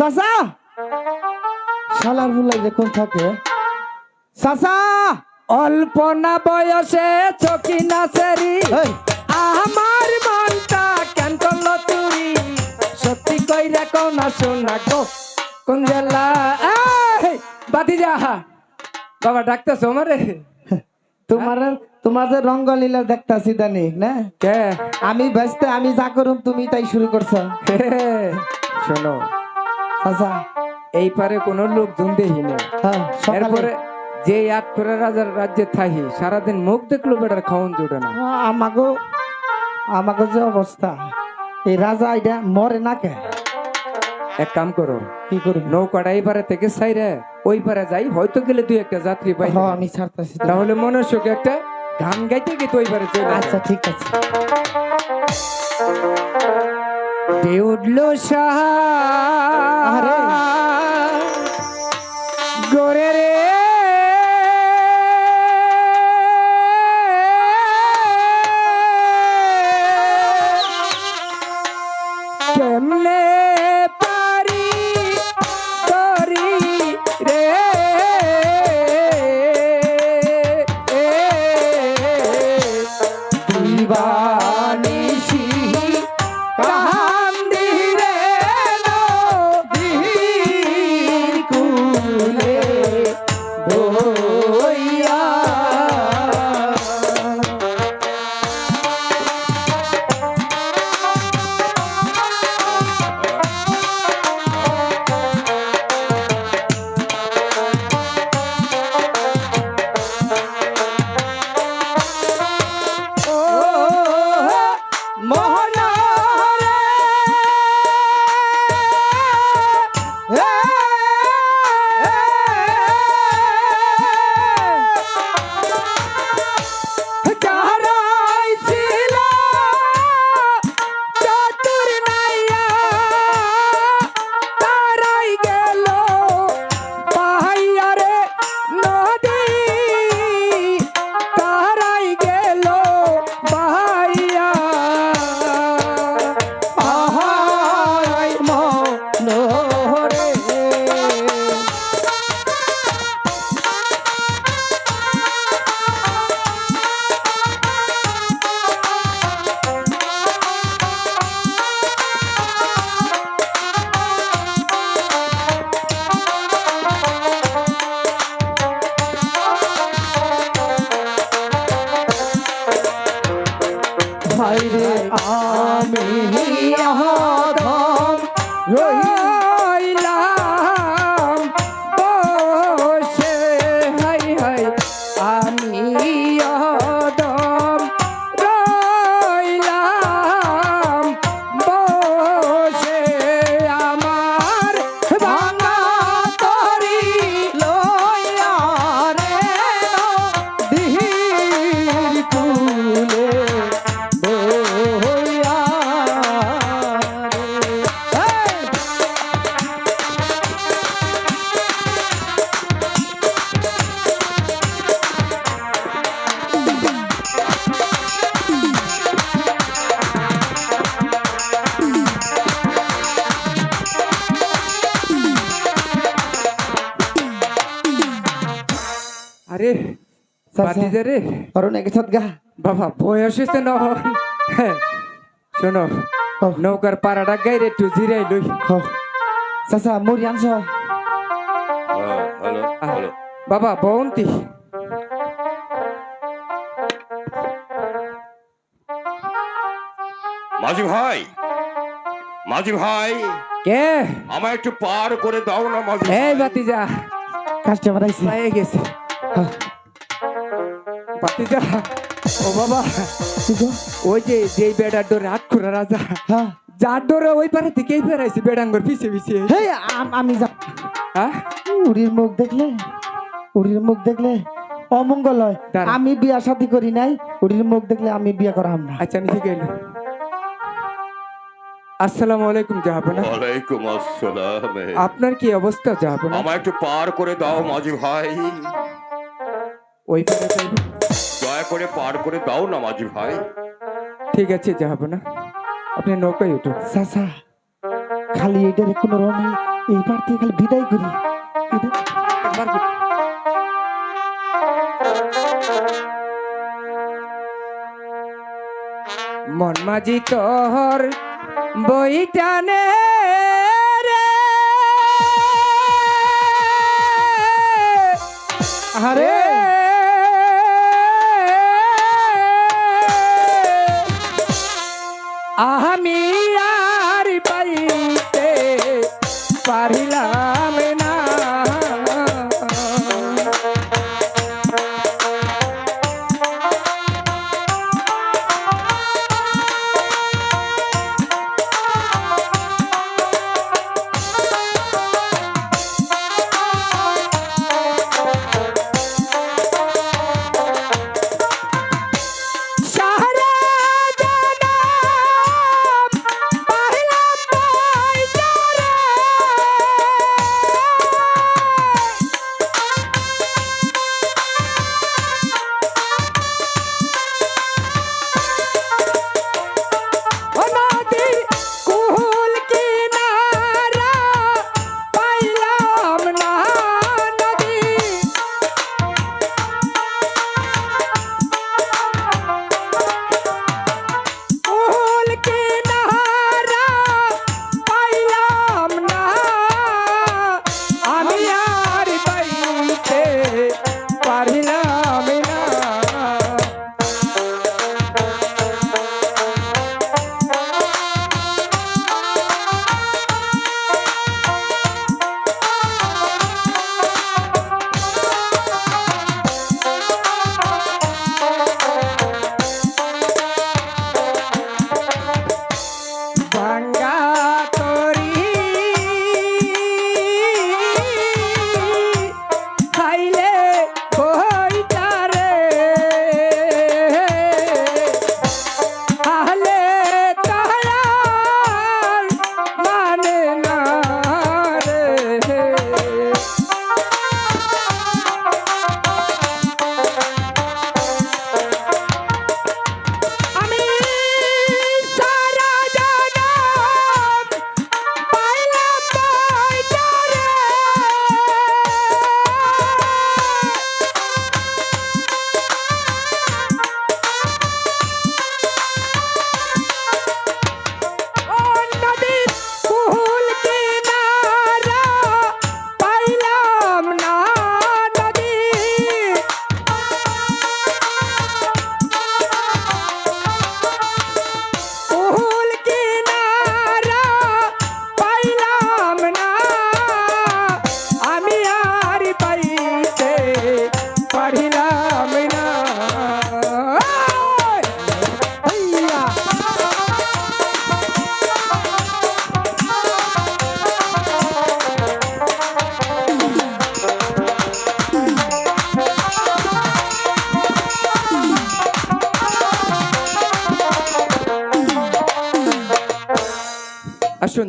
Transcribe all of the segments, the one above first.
চাচা! শালার ফুলাই যে কোন থাকে? চাচা! অল্প না বয়সে চকি নাচেরি। এই আমার মনটা কেন করল তুই? সত্যি কইরা কও না শোনা গো? কোন জেলা? বাতি যা। বাবা ডাকতেছ আমারে। তোমার তোমার যে রঙ্গলীলা দেখতাছি দানি না? কে? আমি ব্যস্ত আমি যা করুম তুমি তাই শুরু করছ। শোনো। চাচা এই পারে কোনো লোক দেখি না হ্যাঁ এরপরে যে এক করে রাজার রাজ্যে থাকি সারাদিন মুখ দেখল বেটার খাওন জুটে না। আমাগো আমাগো যে অবস্থা এই রাজা এটা মরে না কে? এক কাম করো কি করব? নৌকাটা এই পারে থেকে সাইরে ওই পারে যাই হয়তো গেলে দুই একটা যাত্রী পাই আমি ছাড়তেছি। তাহলে মনুষ্যকে একটা গান গাইতে গিয়ে তো ওই পারে চলে আচ্ছা ঠিক আছে। দে উঠল সাহা। গোরে আরে বাতিজা রে অরুণ একে গা। বাবা বয়স হয়েছে না। হ্যাঁ, শোনো নৌকার পাড়াটা গাইরে একটু জিরাই লই চাচা মুড়ি আনছ হ্যালো হ্যালো বাবা বন্তি মাঝি ভাই মাঝি ভাই। কে? আমায় একটু পার করে দাও না মাঝি এই বাতিজা। কাস্টমার আইছে গেছে। বাতিজা ও বাবা ওই যে যেই বেড়ার ডোরে রাজা হ্যাঁ। যার ডোরে ওই পারে বেড়াইছে বেড়াঙ্গর পিছে পিছে। হেই আমি যা হ্যাঁ? উড়ির মুখ দেখলে উড়ির মুখ দেখলে অমঙ্গল হয়। আমি বিয়া শাদি করি নাই উড়ির মুখ দেখলে আমি বিয়া করাম না। আচ্ছা আমি শিখে এলো আসসালামু আলাইকুম জাহাপনা। ওয়ালাইকুম আসসালাম। আপনার কি অবস্থা জাহাপনা? আমায় একটু পার করে দাও মাঝি ভাই। ওই পারে যাইবো? দয়া করে পার করে দাও না মাঝি ভাই। ঠিক আছে যাব না। আপনি নৌকায় উঠুন। চাচা খালি এটারে কোনো রকমে এইবার থেকে খালি বিদায় করি। একবার মন মাঝি তোর বইটানে রে। আরে! আমি আর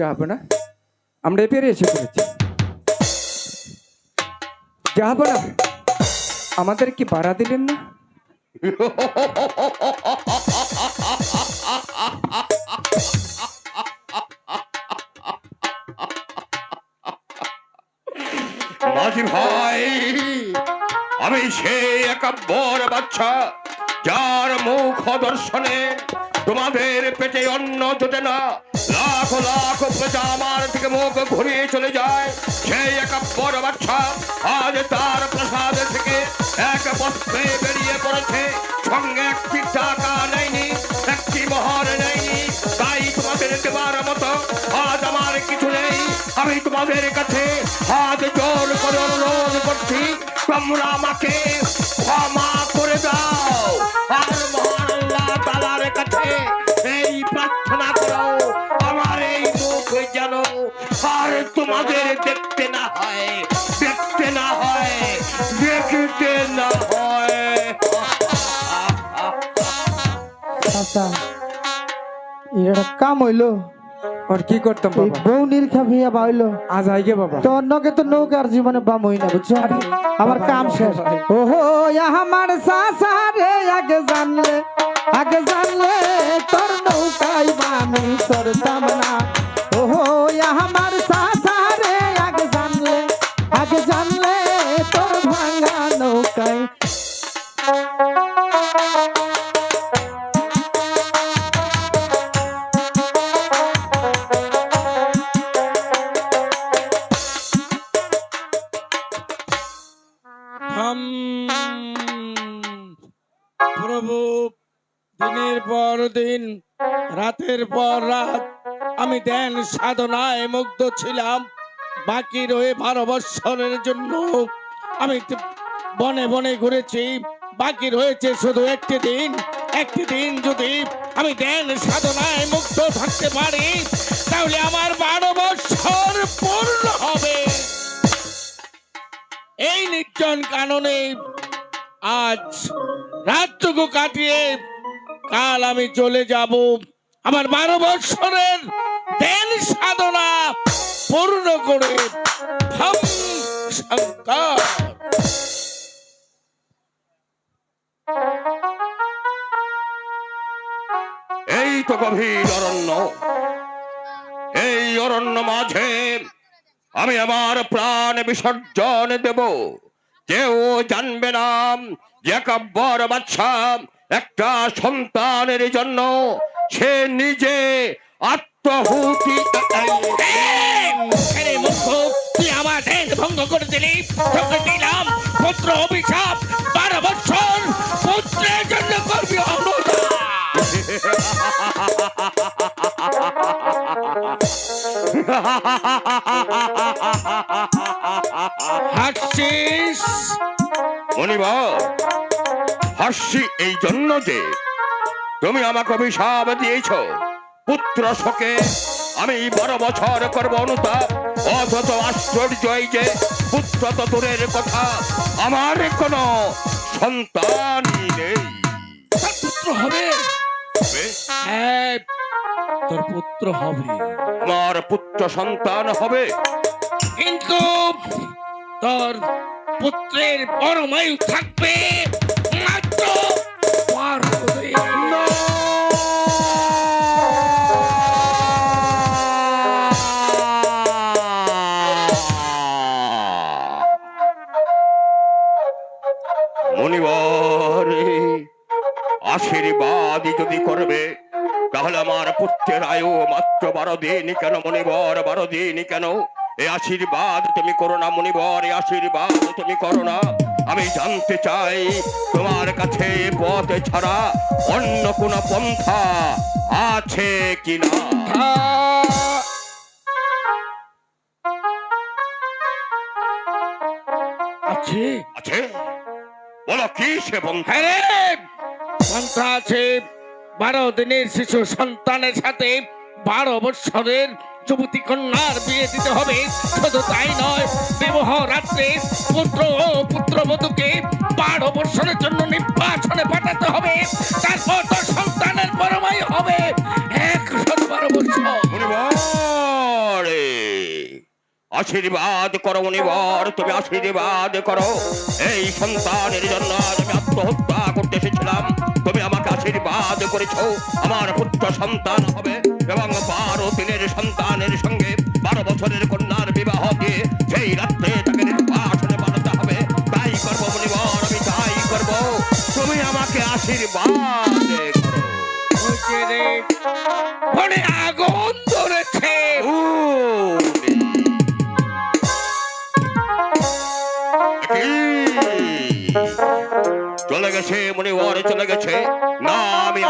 যাব না আমরা পেরে এসে পড়েছি। না আমাদের কি ভাড়া দিলেন না? ভাই, আমি সেই একাব্বর বাচ্চা, যার মুখ দর্শনে তোমাদের পেটে অন্ন জোটে না। লাখ লাখ প্রজা আমার থেকে মুখ ঘুরিয়ে চলে যায়। সেই একাব্বর বাচ্চা আজ তার প্রসাদ থেকে এক বস্ত্রে বেরিয়ে পড়েছে। সঙ্গে একটি টাকা নেয়নি, একটি মোহর নেয়নি। তাই তোমাদের দেবার মতো আজ আমার কিছু নেই। আমি তোমাদের কাছে হাত জোর করে অনুরোধ করছি, তোমরা আমাকে ক্ষমা আর তোমাদের দেখতে না হয় দেখতে না হয় দেখতে না হয়। আচ্ছা এটা কাম হইল। আর কি করতাম বাবা? বউ নিরখা ভিয়া বাইলো আজ আইগে বাবা। তো অন্যকে তো নৌকার জীবনে বাম হই না বুঝছ? আমার কাম শেষ। ওহো আমার সাসারে আগে জানলে আগে জানলে তোর নৌকাই বামি চড়তাম না। জানলে তোর ভাঙা নৌকায়। প্রভু, দিনের পর দিন, রাতের পর রাত, আমি ধ্যান সাধনায় মুগ্ধ ছিলাম। বাকি রয়ে বারো বৎসরের জন্য আমি বনে বনে ঘুরেছি। বাকি রয়েছে শুধু একটি দিন। একটি দিন যদি আমি ধ্যান সাধনায় মুগ্ধ থাকতে পারি, তাহলে আমার বারো বৎসর পূর্ণ হবে। এই নির্জন কাননে আজ রাতটুকু কাটিয়ে কাল আমি চলে যাব আমার বারো বৎসরের দেন সাধনা। পূর্ণ করে এই তো গভীর অরণ্য, এই অরণ্য মাঝে আমি আমার প্রাণ বিসর্জন দেব। কেউ জানবে না যে একাব্বর বাচ্চা একটা সন্তানের জন্য সে নিজে আত্মহুতি আরে তুই আমার ধ্যান ভঙ্গ করে দিলি। তোকে দিলাম পুত্র অভিশাপ। বারো বছর পুত্রের জন্য করবি হাসছিস মনিবার হাসি এই জন্য যে তুমি আমাকে অভিশাপ দিয়েছ। পুত্র শোকে আমি বারো বছর করব অনুতাপ। অথচ আশ্চর্য এই যে পুত্র তো দূরের কথা আমার কোনো সন্তান নেই। পুত্র হবে? হ্যাঁ তোর পুত্র হবে। আমার পুত্র সন্তান হবে। কিন্তু তোর পুত্রের পরমায়ু থাকবে। পুত্রের আয়ু মাত্র বারো দিন কেন মনিবর? বারো দিন কেন? এই আশীর্বাদ তুমি করো না মনিবর এই আশীর্বাদ তুমি করো না। আমি জানতে চাই তোমার কাছে পথ ছাড়া অন্য কোন পন্থা আছে কিনা? আছে। আছে? বলো কি সে পন্থা? হ্যাঁ পন্থা আছে। বারো দিনের শিশু সন্তানের সাথে বারো বৎসরের যুবতী কন্যার বিয়ে দিতে হবে। শুধু তাই নয়, বিবাহ রাত্রে পুত্র ও পুত্রবধূকে বারো বৎসরের জন্য নির্বাচনে পাঠাতে হবে। তারপর তো সন্তানের পরমাই হবে একশো বারো বৎসর। আশীর্বাদ করো মুনিবর তুমি আশীর্বাদ করো। এই সন্তানের জন্য আমি আত্মহত্যা করতে এসেছিলাম। আশীর্বাদ করেছ। আমার পুত্র সন্তান হবে এবং বারো দিনের সন্তানের সঙ্গে বারো বছরের কন্যার বিবাহ দিয়ে সেই রাত্রে তাকে নির্বাসনে পাঠাতে হবে, তাই করব মুনিবর, আমি তাই করব। তুমি আমাকে আশীর্বাদ মনে আগুন ধরেছে। চলে গেছে মনিবর, চলে গেছে।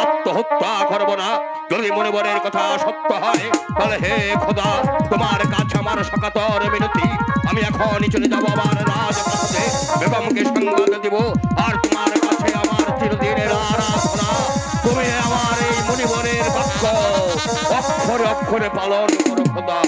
আত্মহত্যা করব না। যদি মনিবরের কথা সত্য হয়, তাহলে হে খোদা, তোমার কাছে আমার সকাতর মিনতি আমি এখনই চলে যাব আমার রাজপ্রাসাদে বেগমকে সংবাদ দিব, আর তোমার কাছে আমার চিরদিনের আরাধনা। তুমি আমার এই মনিবরের বাক্য অক্ষরে অক্ষরে পালন করো খোদা।